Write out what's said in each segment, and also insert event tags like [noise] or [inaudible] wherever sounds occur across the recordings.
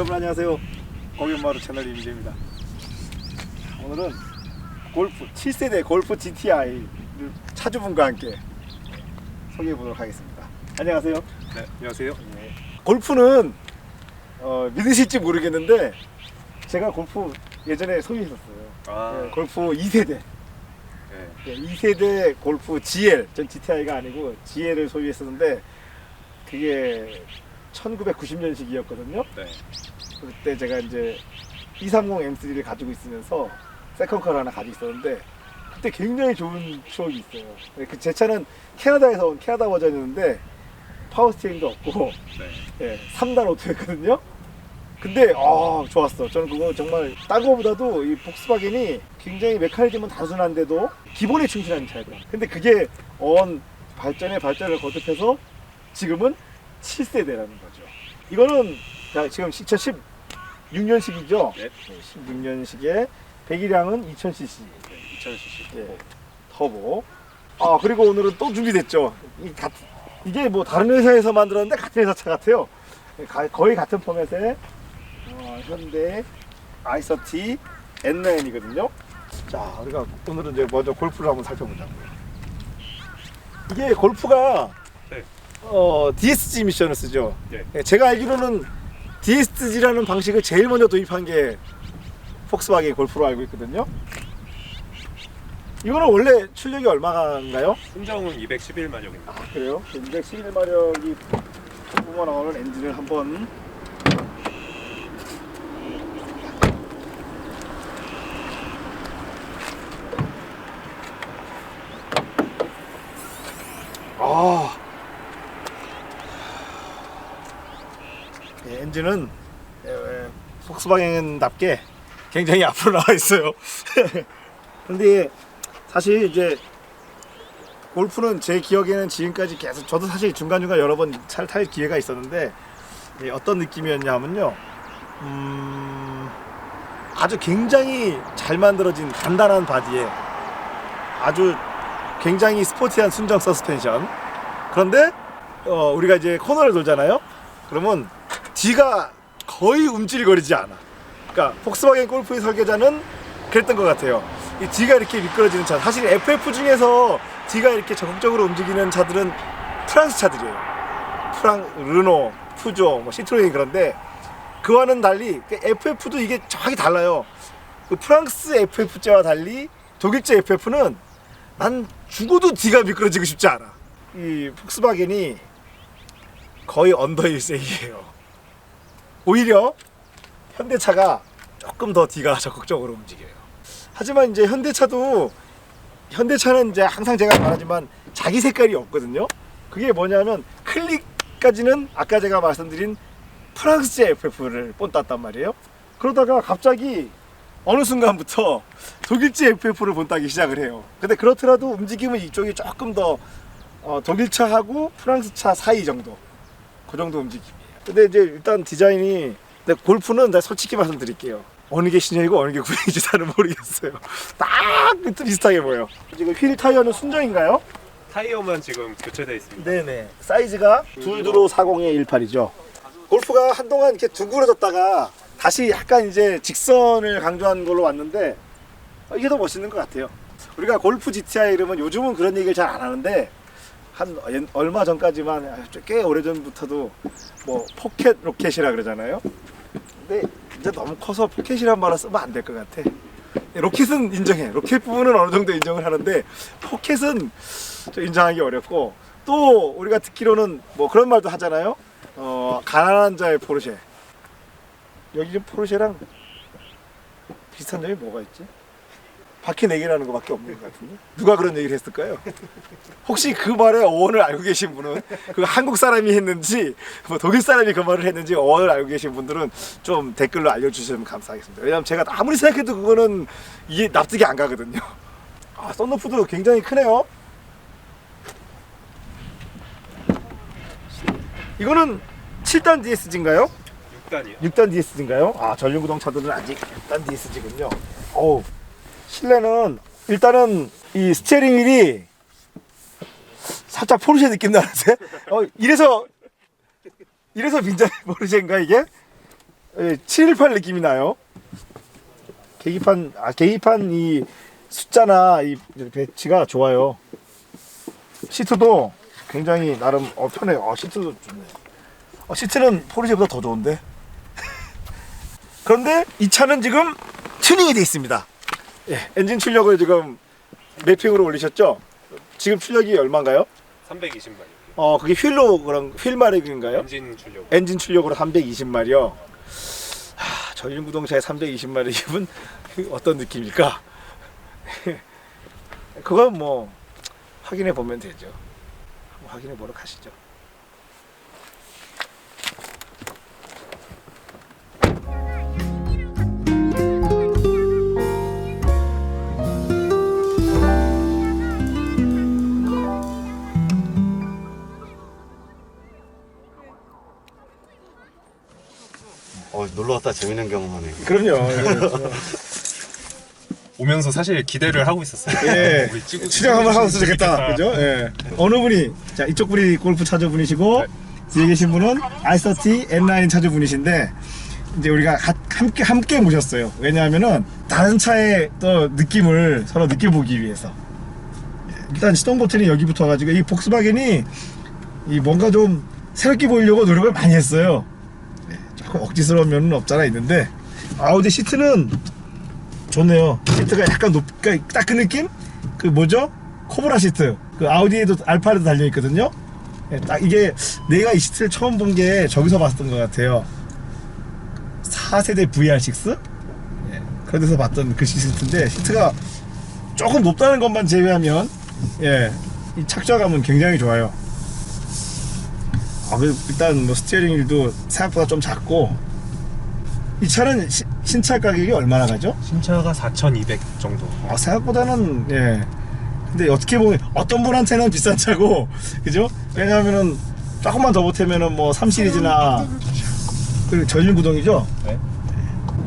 여러분 안녕하세요. 공연마루 채널 이민재입니다. 오늘은 골프 7세대 골프 GTI를 차주분과 함께 소개해 보도록 하겠습니다. 안녕하세요. 네, 안녕하세요. 예. 골프는 어, 믿으실지 모르겠는데 제가 골프 예전에 소유했었어요. 아, 예, 골프 2세대. 네. 예, 2세대 골프 GL, 전 GTI가 아니고 GL을 소유했었는데 그게 1990년식이었거든요. 네. 그때 제가 이제 230 M3를 가지고 있으면서 세컨카를 하나 가지고 있었는데 그때 굉장히 좋은 추억이 있어요. 그 제 차는 캐나다에서 온 캐나다 버전이었는데 파워 스티어링도 없고 네. 예, 3단 오토였거든요. 근데 아 좋았어. 저는 그거 정말 딴 거보다도 이 폭스바겐이 굉장히 메커니즘은 단순한데도 기본에 충실한 차이더라. 근데 그게 언 발전에 발전을 거듭해서 지금은 7세대라는 거죠. 이거는 자, 지금 2016년식이죠. 네. 16년식에 배기량은 2000cc. 네. 2000cc. 예. 터보. 아 그리고 오늘은 또 준비됐죠. 이 같, 이게 뭐 다른 회사에서 만들었는데 같은 회사 차 같아요. 가- 거의 같은 포맷의 어, 현대 i30 N9이거든요. 자, 우리가 오늘은 이제 먼저 골프를 한번 살펴보자고요. 이게 골프가 네. 어, DSG 미션을 쓰죠. 네. 예, 제가 알기로는 DSG라는 방식을 제일 먼저 도입한 게 폭스바겐 골프로 알고 있거든요. 이거는 원래 출력이 얼마가인가요? 순정은 211마력입니다. 아, 그래요? 211마력이 뿜어 나오는 엔진을 한번 아 예, 엔진은 폭스바겐답게 굉장히 앞으로 나와 있어요. [laughs] 근데 사실 이제 골프는 제 기억에는 지금까지 계속 저도 사실 중간중간 여러 번 차를 탈 기회가 있었는데 예, 어떤 느낌이었냐면요. 음, 아주 굉장히 잘 만들어진 단단한 바디에 아주 굉장히 스포티한 순정 서스펜션. 그런데 어, 우리가 이제 코너를 돌잖아요. 그러면 뒤가 거의 움찔거리지 않아. 그러니까 폭스바겐 골프의 설계자는 그랬던 것 같아요. 이 뒤가 이렇게 미끄러지는 차 사실 FF 중에서 뒤가 이렇게 적극적으로 움직이는 차들은 프랑스 차들이에요. 프랑 르노 푸조 뭐 시트로겐 그런데 그와는 달리 그 FF도 이게 정확히 달라요. 그 프랑스 FF제와 달리 독일제 FF는 난 죽어도 뒤가 미끄러지고 싶지 않아. 이 폭스바겐이 거의 언더 1세기예요 오히려 현대차가 조금 더 뒤가 [laughs] 적극적으로 움직여요 하지만 이제 현대차도 현대차는 이제 항상 제가 말하지만 자기 색깔이 없거든요. 그게 뭐냐면 클릭까지는 아까 제가 말씀드린 프랑스제 FF를 본땄단 말이에요. 그러다가 갑자기 어느 순간부터 독일제 FF를 본따기 시작을 해요. 근데 그렇더라도 움직임은 이쪽이 조금 더 어, 독일차하고 프랑스차 사이 정도. 그 정도 움직임이에요. 근데 이제 일단 디자인이 근데 골프는 내가 솔직히 말씀드릴게요. 어느 게 신형이고 어느 게 구형인지 잘은 모르겠어요. [laughs] 딱 비슷하게 보여. 지금 휠 타이어는 순정인가요? 타이어만 지금 교체되어 있습니다. 네네. 사이즈가 둘드로 40에 18이죠. 골프가 한동안 이렇게 둥그러졌다가 다시 약간 이제 직선을 강조한 걸로 왔는데 어, 이게 더 멋있는 것 같아요. 우리가 골프 GTI 이러면 요즘은 그런 얘기를 잘 안 하는데 한 옛- 얼마 전까지만 꽤 오래 전부터도 뭐 포켓 로켓이라 그러잖아요. 근데 이제 너무 커서 포켓이란 말을 쓰면 안 될 것 같아. 로켓은 인정해. 로켓 부분은 어느 정도 인정을 하는데 포켓은 좀 인정하기 어렵고 또 우리가 듣기로는 뭐 그런 말도 하잖아요. 어 가난한 자의 포르쉐. 여기 좀 포르쉐랑 비슷한 점이 뭐가 있지? 바퀴 네 개라는 것밖에 없는 것 같은데 누가 그런 얘기를 했을까요? 혹시 그 말의 어원을 알고 계신 분은 그 한국 사람이 했는지 뭐 독일 사람이 그 말을 했는지 어원을 알고 계신 분들은 좀 댓글로 알려주시면 감사하겠습니다. 왜냐하면 제가 아무리 생각해도 그거는 이게 납득이 안 가거든요. 아 썬루프도 굉장히 크네요. 이거는 7단 DSG인가요? 6단이요. 6단 DSG인가요? 아 전륜구동 차들은 아직 6단 DSG군요. 어우 실내는 일단은 이 스티어링 휠이 살짝 포르쉐 느낌 나는데 어 이래서 이래서 빈자리 포르쉐인가 이게? 예, 718 느낌이 나요. 계기판 아 계기판 이 숫자나 이 배치가 좋아요. 시트도 굉장히 나름 어, 편해요. 어, 시트도 좋네. 어, 시트는 포르쉐보다 더 좋은데. [laughs] 그런데 이 차는 지금 튜닝이 돼 있습니다. 예, 엔진 출력을 지금 매핑으로 올리셨죠? 지금 출력이 얼마인가요? 320마력. 어, 그게 휠로 그런 휠 마력인가요? 엔진 출력. 엔진 출력으로 320마리요. 하, 전륜 구동차에 320마리면 어떤 느낌일까? [laughs] 그건 뭐 확인해 보면 되죠. 확인해 보러 가시죠. 놀러 왔다 재밌는 경험하네. 그럼요. [laughs] 오면서 사실 기대를 하고 있었어요. 예. [laughs] 우리 찍고 출연 한번 하고 있으면 좋겠다. 그죠? 예. 어느 분이 자 이쪽 분이 골프 차주분이시고 뒤에 계신 분은 i30 N9 차주분이신데 이제 우리가 가- 함께 함께 모셨어요. 왜냐하면은 다른 차의 또 느낌을 서로 느껴보기 위해서. 예, 일단 시동 버튼이 여기부터 가지고 이 복스바겐이 이 뭔가 좀 새롭게 보이려고 노력을 많이 했어요. [laughs] 예, 조금 억지스러운 면은 없잖아 있는데 아우디 시트는 좋네요. 시트가 약간 높, 딱그 느낌? 그 뭐죠? 코브라 시트. 그 아우디에도 알파에도 달려 있거든요. 예, 딱 이게 내가 이 시트를 처음 본 게 저기서 봤던 것 같아요. 4세대 VR6? 예, 그런 데서 봤던 그 시트인데 시트가 조금 높다는 것만 제외하면 예, 이 착좌감은 굉장히 좋아요. 아, 그 일단 뭐 스티어링 휠도 생각보다 좀 작고 이 차는 시- 신차 가격이 얼마나 가죠? 신차가 4,200 정도. 어, 생각보다는 예. 근데 어떻게 보면 어떤 분한테는 비싼 차고 그죠? 왜냐하면은 조금만 더 보태면은 뭐 3 시리즈나 그리고 전륜 구동이죠. 네.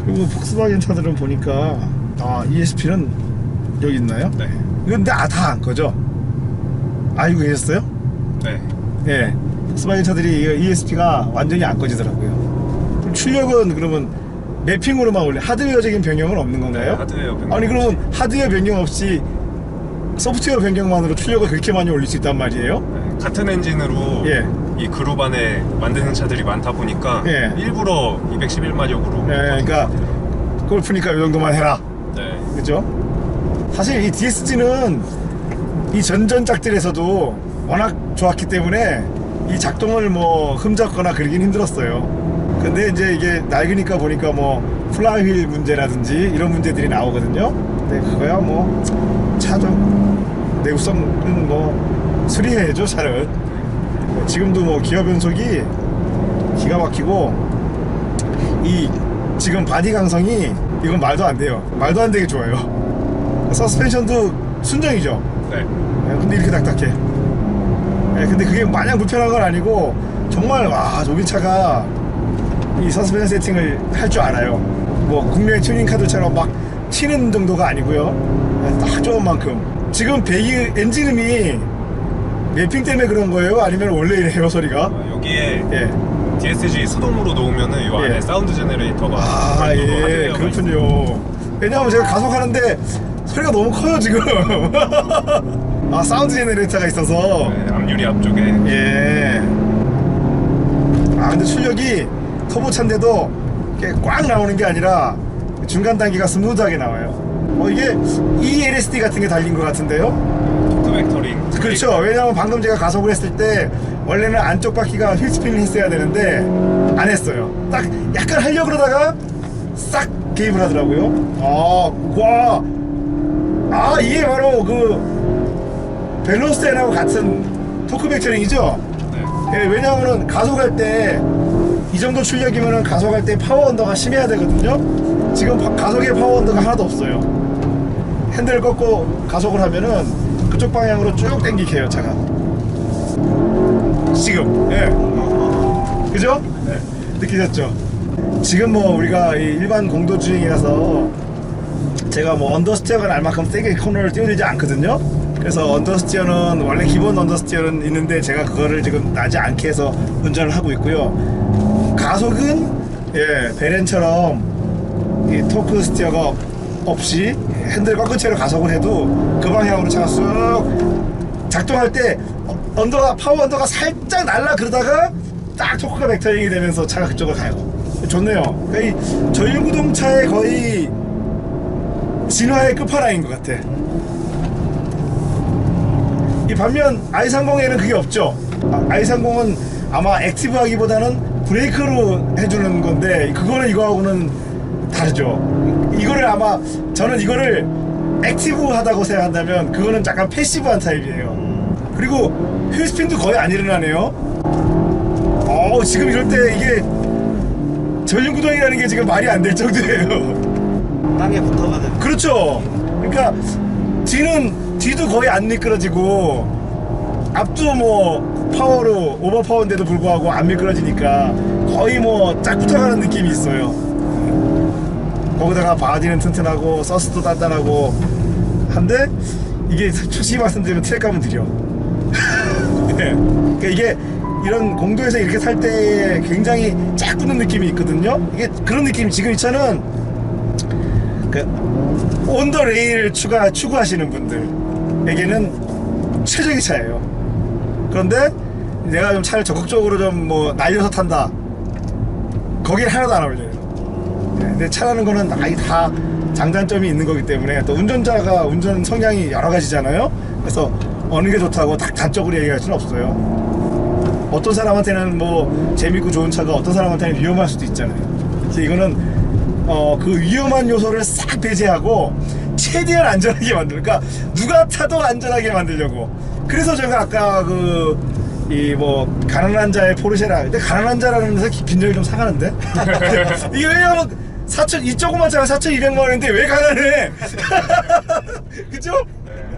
그리고 폭스바겐 차들은 보니까 아 ESP는 여기 있나요? 네. 근데 아 다 안 거죠? 알고 계셨어요? 네. 예. 폭스바겐 차들이 ESP가 완전히 안 꺼지더라고요. 그럼 출력은 그러면 매핑으로만 올려 하드웨어적인 변경은 없는 건가요? 하드웨어 변경. 아니 그러면 하드웨어 변경 없이 소프트웨어 변경만으로 출력을 그렇게 많이 올릴 수 있단 말이에요? 네, 같은 엔진으로 예. 이 그룹 안에 만드는 차들이 많다 보니까 예. 일부러 211마력으로. 예, 그러니까 골프니까 이 정도만 해라. 네. 그죠? 사실 이 DSG는 이 전전작들에서도 워낙 좋았기 때문에 이 작동을 뭐 흠잡거나 그러긴 힘들었어요. 근데 이제 이게 낡으니까 보니까 뭐 플라이휠 문제라든지 이런 문제들이 나오거든요. 근데 그거야 뭐 차적 내구성은 뭐 수리해야죠 차를. 지금도 뭐 기어 변속이 기가 막히고 이 지금 바디 강성이 이건 말도 안 돼요. 말도 안 되게 좋아요. 서스펜션도 순정이죠. 네. 예, 근데 이렇게 딱딱해. 예, 근데 그게 마냥 불편한 건 아니고 정말 와 저기 차가 이 서스펜션 세팅을 할 줄 알아요. 뭐 국내 튜닝 카드처럼 막 튀는 정도가 아니고요. 예, 딱 좋은 만큼. 지금 배기 엔진음이 매핑 때문에 그런 거예요? 아니면 원래 이래요 소리가? 아, 여기에 예. DSG 수동으로 놓으면은 이 안에 예. 사운드 제너레이터가 아, 예, 그렇군요. 왜냐하면 제가 가속하는데 소리가 너무 커요, 지금. [laughs] 아, 사운드 제네레이터가 있어서. 네, 앞유리 앞쪽에 예. 아, 근데 출력이 터보차인데도 이렇게 꽉 나오는 게 아니라 중간 단계가 스무드하게 나와요. 어, 이게 ELSD 같은 게 달린 것 같은데요? 토크 벡터링 그렇죠. 왜냐하면 방금 제가 가속을 했을 때 원래는 안쪽 바퀴가 휠스핀을 했어야 되는데 안 했어요. 딱 약간 하려고 그러다가 싹 개입을 하더라고요. 아, 와. 아, 이게 바로 그 밸런스텐하고 같은 토크 벡터링이죠? 네. 예, 왜냐하면 가속할 때 이 정도 출력이면 가속할 때 파워 언더가 심해야 되거든요. 지금 파- 가속에 파워 언더가 하나도 없어요. 핸들을 꺾고 가속을 하면은 그쪽 방향으로 쭉 당기게 해요, 차가. 지금, 예. 그죠? 네. 느끼셨죠? 지금 뭐 우리가 이 일반 공도 주행이라서 제가 뭐 언더스티어가 날 만큼 세게 코너를 띄워들지 않거든요. 그래서 언더스티어는 원래 기본 언더스티어는 있는데 제가 그거를 지금 나지 않게 해서 운전을 하고 있고요. 가속은 예, 베렌처럼 이 토크 스티어가 없이 핸들 꺾은 채로 가속을 해도 그 방향으로 차가 쑥 작동할 때 어, 언더가 파워 언더가 살짝 날라 그러다가 딱 토크가 벡터링이 되면서 차가 그쪽으로 가요. 좋네요. 그러니까 이 전륜구동차의 거의 진화의 끝판왕인 것 같아. 이 반면 i30에는 그게 없죠. 아, i30은 아마 액티브하기보다는 브레이크로 해주는 건데 그거는 이거하고는 다르죠. 이거를 아마 저는 이거를 액티브하다고 생각한다면 그거는 약간 패시브한 타입이에요. 그리고 휠스핀도 거의 안 일어나네요. 어 지금 이럴 때 이게 전륜구동이라는 게 지금 말이 안 될 정도예요. 땅에 붙어가지고. 그렇죠. 그러니까 뒤는 뒤도 거의 안 미끄러지고 앞도 뭐 파워로 오버 파워인데도 불구하고 안 미끄러지니까 거의 뭐 짝 붙어가는 느낌이 있어요. 거기다가 바디는 튼튼하고 서스도 단단하고 한데 이게 솔직히 말씀드리면 트랙감은 느려. [laughs] 네. 그러니까 이게 이런 공도에서 이렇게 살 때 굉장히 짝 붙는 느낌이 있거든요. 이게 그런 느낌 지금 이 차는 그 온더 레일 추가 추구하시는 분들 에게는 최적의 차예요. 그런데 내가 좀 차를 적극적으로 좀 뭐 날려서 탄다. 거기에 하나도 안 어울려요. 네, 근데 차라는 거는 아이 다 장단점이 있는 거기 때문에 또 운전자가 운전 성향이 여러 가지잖아요. 그래서 어느 게 좋다고 딱 단적으로 얘기할 수는 없어요. 어떤 사람한테는 뭐 재밌고 좋은 차가 어떤 사람한테는 위험할 수도 있잖아요. 그래서 이거는 어, 그 위험한 요소를 싹 배제하고 최대한 안전하게 만들. 그러니까 누가 타도 안전하게 만들려고. 그래서 제가 아까 그 이 뭐 가난한 자의 포르쉐라. 근데 가난한 자라는 데서 빈정이 좀 상하는데. [laughs] 이게 왜냐면 4천 이 조그만 차가 4,200만 원인데 왜 가난해? [laughs] 그죠?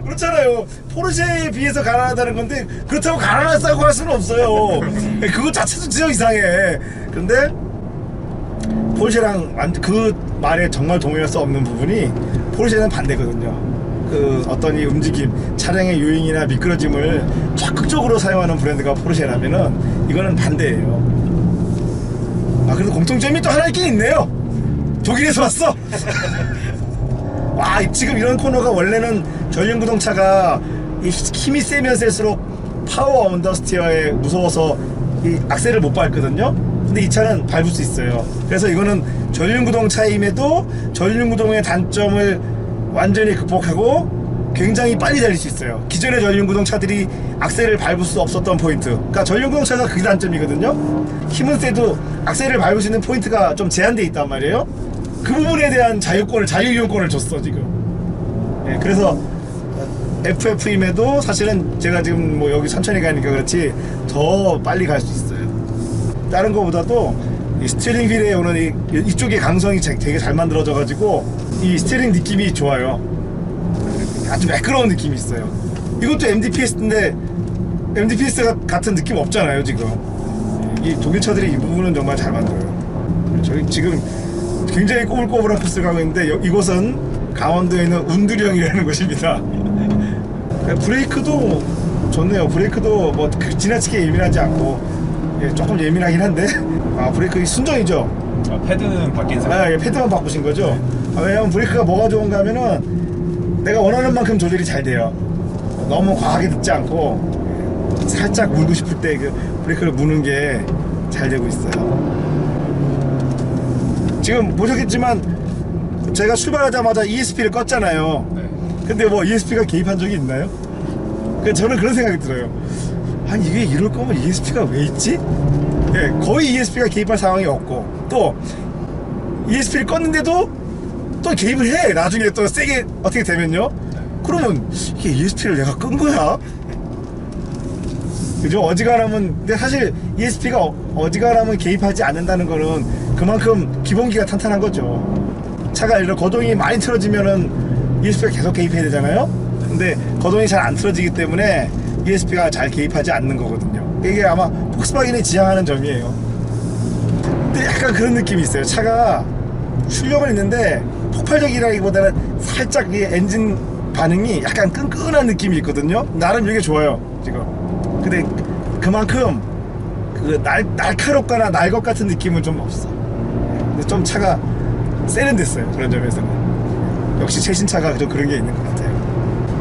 그렇잖아요. 포르쉐에 비해서 가난하다는 건데 그렇다고 가난하다고 할 수는 없어요. 그거 자체도 진짜 이상해. 근데 포르쉐랑 완- 그 말에 정말 동의할 수 없는 부분이 포르쉐는 반대거든요. 그 어떤 이 움직임, 차량의 유행이나 미끄러짐을 적극적으로 사용하는 브랜드가 포르쉐라면은 이거는 반대예요. 아 그래도 공통점이 또 하나 있긴 있네요. 독일에서 왔어. [laughs] 와 지금 이런 코너가 원래는 전륜구동차가 이 힘이 세면 셀수록 파워 언더스티어에 무서워서 이 악셀을 못 밟거든요. 근데 이 차는 밟을 수 있어요. 그래서 이거는 전륜구동 차임에도 전륜구동의 단점을 완전히 극복하고 굉장히 빨리 달릴 수 있어요. 기존의 전륜구동 차들이 악셀을 밟을 수 없었던 포인트. 그러니까 전륜구동 차가 그게 단점이거든요. 힘은 세도 악셀을 밟을 수 있는 포인트가 좀 제한돼 있단 말이에요. 그 부분에 대한 자유권을 자유이용권을 줬어 지금. 예, 그래서 FF임에도 사실은 제가 지금 뭐 여기 천천히 가니까 그렇지 더 빨리 갈 수 있어요. 다른 거보다도 이 스티어링 휠에 오는 이, 이쪽의 강성이 제- 되게 잘 만들어져 가지고 이 스티어링 느낌이 좋아요. 아주 매끄러운 느낌이 있어요. 이것도 MDPS인데 MDPS 같은 느낌 없잖아요 지금. 이 독일 차들이 이 부분은 정말 잘 만들어요. 저희 지금 굉장히 꼬불꼬불한 코스를 가고 있는데 여- 이곳은 강원도에 있는 운두령이라는 [laughs] 곳입니다. 브레이크도 좋네요. 브레이크도 뭐 그- 지나치게 예민하지 않고 예, 조금 예민하긴 한데 [laughs] 아 브레이크 순정이죠. 아, 패드는 바뀐 상태. 아, 예, 패드만 바꾸신 거죠? 아, 왜냐면 브레이크가 뭐가 좋은가 하면은 내가 원하는 만큼 조절이 잘 돼요. 너무 과하게 듣지 않고 예, 살짝 물고 싶을 때 그 브레이크를 무는 게 잘 되고 있어요. 지금 보셨겠지만 제가 출발하자마자 ESP를 껐잖아요. 네. 근데 뭐 ESP가 개입한 적이 있나요? 그 저는 그런 생각이 들어요. 아니 이게 이럴 거면 ESP가 왜 있지? 예, 거의 ESP가 개입할 상황이 없고 또 ESP를 껐는데도 또 개입을 해. 나중에 또 세게 어떻게 되면요. 그러면 이게 ESP를 내가 끈 거야? 그죠? 어지간하면 근데 사실 ESP가 어, 지간하면 개입하지 않는다는 거는 그만큼 기본기가 탄탄한 거죠. 차가 예를 들어 거동이 많이 틀어지면은 ESP가 계속 개입해야 되잖아요. 근데 거동이 잘 안 틀어지기 때문에 ESP가 잘 개입하지 않는 거거든요. 이게 아마 폭스바겐이 지향하는 점이에요. 근데 약간 그런 느낌이 있어요. 차가 출력은 있는데 폭발적이라기보다는 살짝 이 엔진 반응이 약간 끈끈한 느낌이 있거든요. 나름 이게 좋아요. 지금. 근데 그만큼 그 날, 날카롭거나 날것 같은 느낌은 좀 없어. 근데 좀 차가 세련됐어요. 그런 점에서는. 역시 최신 차가 좀 그런 게 있는 것 같아요.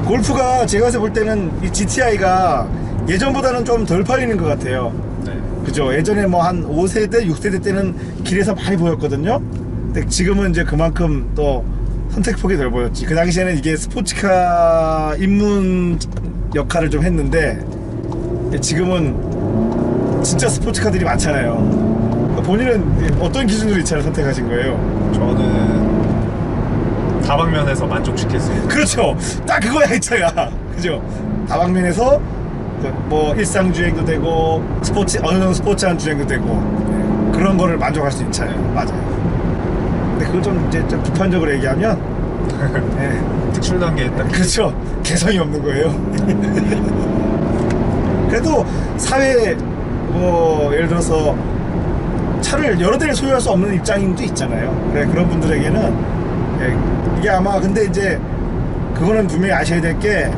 골프가 제가 볼 때는 이 GTI가 예전보다는 좀 덜 팔리는 것 같아요. 네. 그죠? 예전에 뭐 한 5세대, 6세대 때는 길에서 많이 보였거든요. 근데 지금은 이제 그만큼 또 선택폭이 덜 보였지. 그 당시에는 이게 스포츠카 입문 역할을 좀 했는데 지금은 진짜 스포츠카들이 많잖아요. 본인은 어떤 기준으로 이 차를 선택하신 거예요? 저는 다방면에서 만족시킬 수 있는 그렇죠. 딱 그거야 이 차가. 그죠? 다방면에서 그뭐 일상 주행도 되고 스포츠 어느 정도 스포츠한 주행도 되고 네, 그런 거를 만족할 수 있는 차예요. 맞아요. 근데 그걸 좀 이제 좀 비판적으로 얘기하면 [laughs] 네, 특출 단계에 딱 그렇죠. 개성이 없는 거예요. [laughs] 그래도 사회 뭐 예를 들어서 차를 여러 대를 소유할 수 없는 입장도 있잖아요. 그래 그런 분들에게는 예, 이게 아마 근데 이제 그거는 분명히 아셔야 될 게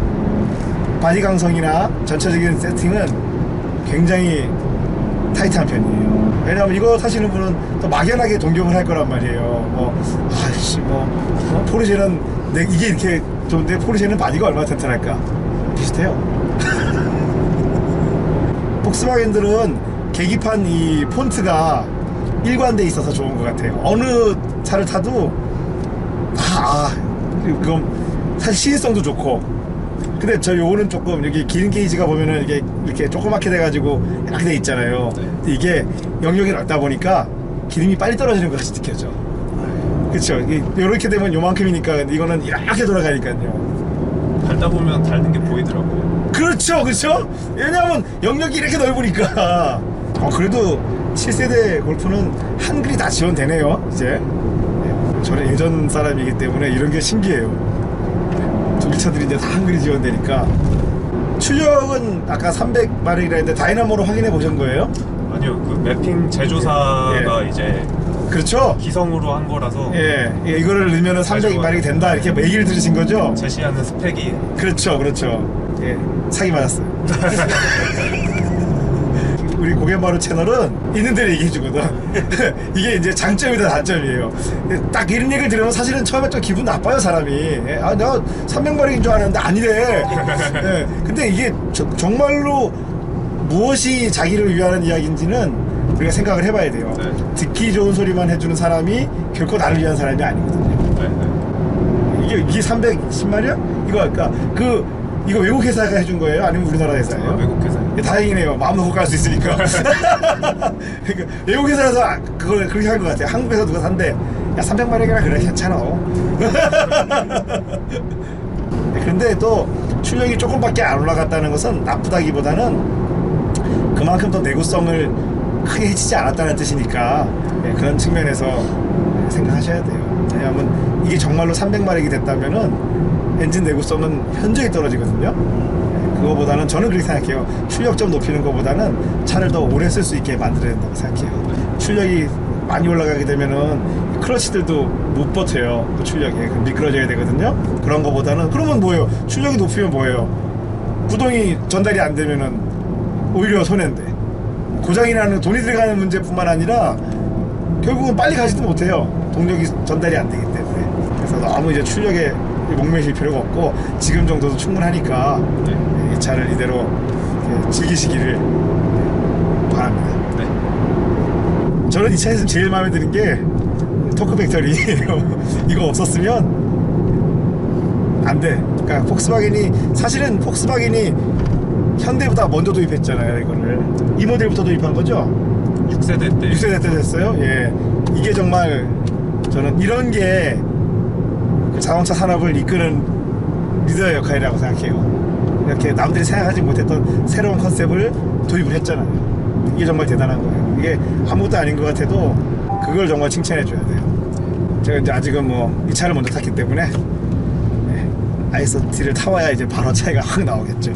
바디 강성이나 전체적인 세팅은 굉장히 타이트한 편이에요. 왜냐하면 이거 타시는 분은 또 막연하게 동경을 할 거란 말이에요. 뭐, 아이씨, 뭐, 어? 포르쉐는 내, 이게 이렇게 좋은데 포르쉐는 바디가 얼마나 튼튼할까? 비슷해요. [laughs] 폭스바겐들은 계기판 이 폰트가 일관돼 있어서 좋은 것 같아요. 어느 차를 타도 아, 그럼 사실 시인성도 좋고. 근데 저 요거는 조금 여기 긴 게이지가 보면은 이게 이렇게 조그맣게 돼가지고 이렇게 돼 있잖아요. 네. 이게 영역이 넓다 보니까 기름이 빨리 떨어지는 것 같이 느껴져. 그렇죠. 이렇게 되면 요만큼이니까 이거는 이렇게 돌아가니까요. 달다 보면 닳는 게 보이더라고요. 그렇죠, 그렇죠. 왜냐하면 영역이 이렇게 넓으니까. 어, 그래도 7세대 골프는 한글이 다 지원되네요. 이제 네, 저는 예전 사람이기 때문에 이런 게 신기해요. 독일차들이 이제 다 한글이 지원되니까. 출력은 아까 300마력이라 했는데 다이나모로 확인해 보신 거예요? 아니요, 그 매핑 제조사가 이제 그렇죠. 기성으로 한 거라서 예, 예, 이거를 넣으면 300마력이 된다 이렇게 뭐 얘기를 들으신 거죠? 제시하는 스펙이 그렇죠, 그렇죠. 예, 사기 맞았어요. [laughs] 우리 고개마루 채널은 있는 대로 얘기해 주거든. [laughs] 이게 이제 장점이다 단점이에요. 딱 이런 얘기를 들으면 사실은 처음에 좀 기분 나빠요 사람이. 예, 아 내가 300마력인 줄 알았는데 아니래. [laughs] 예, 근데 이게 저- 정말로 무엇이 자기를 위하는 이야기인지는 우리가 생각을 해봐야 돼요. 네. 듣기 좋은 소리만 해주는 사람이 결코 나를 위한 사람이 아니거든요. 네, 네. 이게 이게 310마력? 이거 아까 그 이거 외국 회사가 해준 거예요? 아니면 우리나라 회사예요? 아, 외국 회사요. 예, 다행이네요. 마음 놓고 갈 수 있으니까. [laughs] 그러니까 외국 회사라서 아, 그걸 그렇게 한 것 같아요. 한국에서 누가 산대. 야 300마력이라 그래 괜찮아. [laughs] 네, 그런데 또 출력이 조금밖에 안 올라갔다는 것은 나쁘다기보다는 그만큼 더 내구성을 크게 해치지 않았다는 뜻이니까 예, 그런 측면에서 생각하셔야 돼요. 왜냐하면 이게 정말로 300마력이 됐다면은 엔진 내구성은 현저히 떨어지거든요. 예, 그거보다는 저는 그렇게 생각해요. 출력 좀 높이는 것보다는 차를 더 오래 쓸 수 있게 만들어야 된다고 생각해요. 출력이 많이 올라가게 되면은 클러치들도 못 버텨요. 그 출력이 미끄러져야 되거든요. 그런 거보다는 그러면 뭐예요? 출력이 높으면 뭐예요? 구동이 전달이 안 되면은 오히려 손해인데 고장이 나는 돈이 들어가는 문제뿐만 아니라 결국은 빨리 가지도 못해요 동력이 전달이 안 되기 때문에 그래서 너무 이제 출력에 목매실 필요가 없고 지금 정도도 충분하니까 네. 이 차를 이대로 이렇게 즐기시기를 바랍니다. 네. 저는 이 차에서 제일 마음에 드는 게 토크 팩터리예요 [laughs] 이거 없었으면 안 돼. 그러니까 폭스바겐이 사실은 폭스바겐이 현대보다 먼저 도입했잖아요 이거를. 이 모델부터 도입한 거죠? 6세대 때. 6세대 때 됐어요? 예. 이게 정말 저는 이런 게그 자동차 산업을 이끄는 리더의 역할이라고 생각해요. 이렇게 남들이 생각하지 못했던 새로운 컨셉을 도입을 했잖아요. 이게 정말 대단한 거예요. 이게 아무것도 아닌 것 같아도 그걸 정말 칭찬해 줘야 돼요. 제가 이제 아직은 뭐 이 차를 먼저 탔기 때문에 네, 아이소티를 타와야 이제 바로 차이가 확 나오겠죠